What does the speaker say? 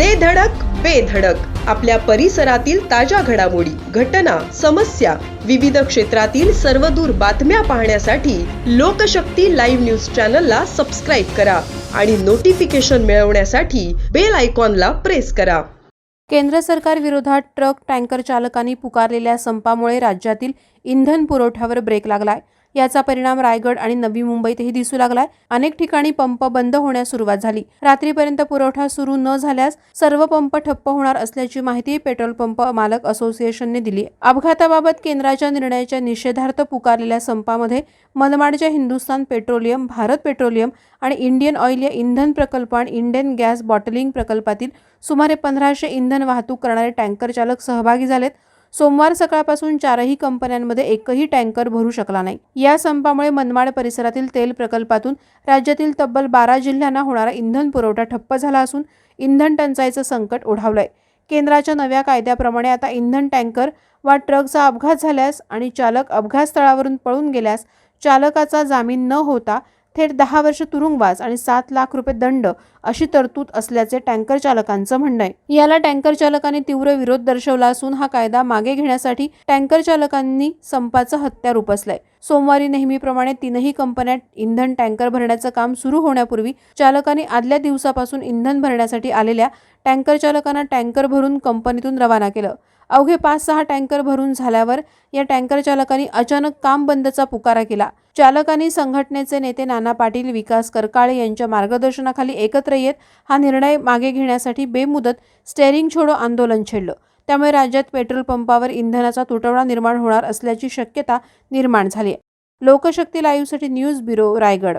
दे धडक बेधडक आपल्या परिसरातील ताज्या घडामोडी घटना समस्या विविध क्षेत्रातील सर्वदूर बातम्या पाहण्यासाठी लोकशक्ती लाईव्ह न्यूज चॅनलला सबस्क्राईब करा आणि नोटिफिकेशन मिळवण्यासाठी बेल आयकॉनला प्रेस करा. केंद्र सरकार विरोधात ट्रक टँकर चालकांनी पुकारलेल्या संपामुळे राज्यातील इंधन पुरवठ्यावर ब्रेक लागलाय. याचा परिणाम रायगड आणि नवी मुंबईतही दिसू लागलाय. अनेक ठिकाणी पंप बंद होण्यास सुरुवात झाली. रात्रीपर्यंत पुरवठा सुरू न झाल्यास सर्व पंप ठप्प होणार असल्याची माहिती पेट्रोल पंप मालक असोसिएशनने दिली. अपघाताबाबत केंद्राच्या निर्णयाच्या निषेधार्थ पुकारलेल्या संपामध्ये मनमाडच्या हिंदुस्थान पेट्रोलियम भारत पेट्रोलियम आणि इंडियन ऑइल या इंधन प्रकल्प आणि इंडियन गॅस बॉटलिंग प्रकल्पातील सुमारे पंधराशे इंधन वाहतूक करणारे टँकर चालक सहभागी झालेत. सोमवार सकाळपासून चारही कंपन्यांमध्ये एकही टँकर भरू शकला नाही. या संपामुळे मनमाड परिसरातील तेल प्रकल्पातून राज्यातील तब्बल बारा जिल्ह्यांना होणारा इंधन पुरवठा ठप्प झाला असून इंधन टंचाईचं संकट ओढावलंय. केंद्राच्या नव्या कायद्याप्रमाणे आता इंधन टँकर वा ट्रकचा अपघात झाल्यास आणि चालक अपघातस्थळावरून पळून गेल्यास चालकाचा जामीन न होता थेट दहा वर्ष तुरुंगवास आणि सात लाख रुपये दंड अशी तरतूद असल्याचे टँकर चालकांचं म्हणणं आहे. याला टँकर चालकांनी तीव्र विरोध दर्शवला असून हा कायदा मागे घेण्यासाठी टँकर चालकांनी संपाचं हत्यार उपसलंय. सोमवारी नेहमीप्रमाणे तीनही कंपन्या इंधन टँकर भरण्याचं काम सुरू होण्यापूर्वी चालकांनी आदल्या दिवसापासून इंधन भरण्यासाठी आलेल्या टँकर चालकांना टँकर भरून कंपनीतून रवाना केलं. अवघे पाच सहा टँकर भरून झाल्यावर या टँकर चालकांनी अचानक काम बंदचा पुकारा केला. चालकांनी संघटनेचे नेते नाना पाटील विकास करकाळे यांच्या मार्गदर्शनाखाली एकत्र येत हा निर्णय मागे घेण्यासाठी बेमुदत स्टेअरिंग छोडो आंदोलन छेडलं. त्यामुळे राज्यात पेट्रोल पंपावर इंधनाचा तुटवडा निर्माण होणार असल्याची शक्यता निर्माण झाली आहे. लोकशक्ती लाईव्हसाठी न्यूज ब्युरो रायगड.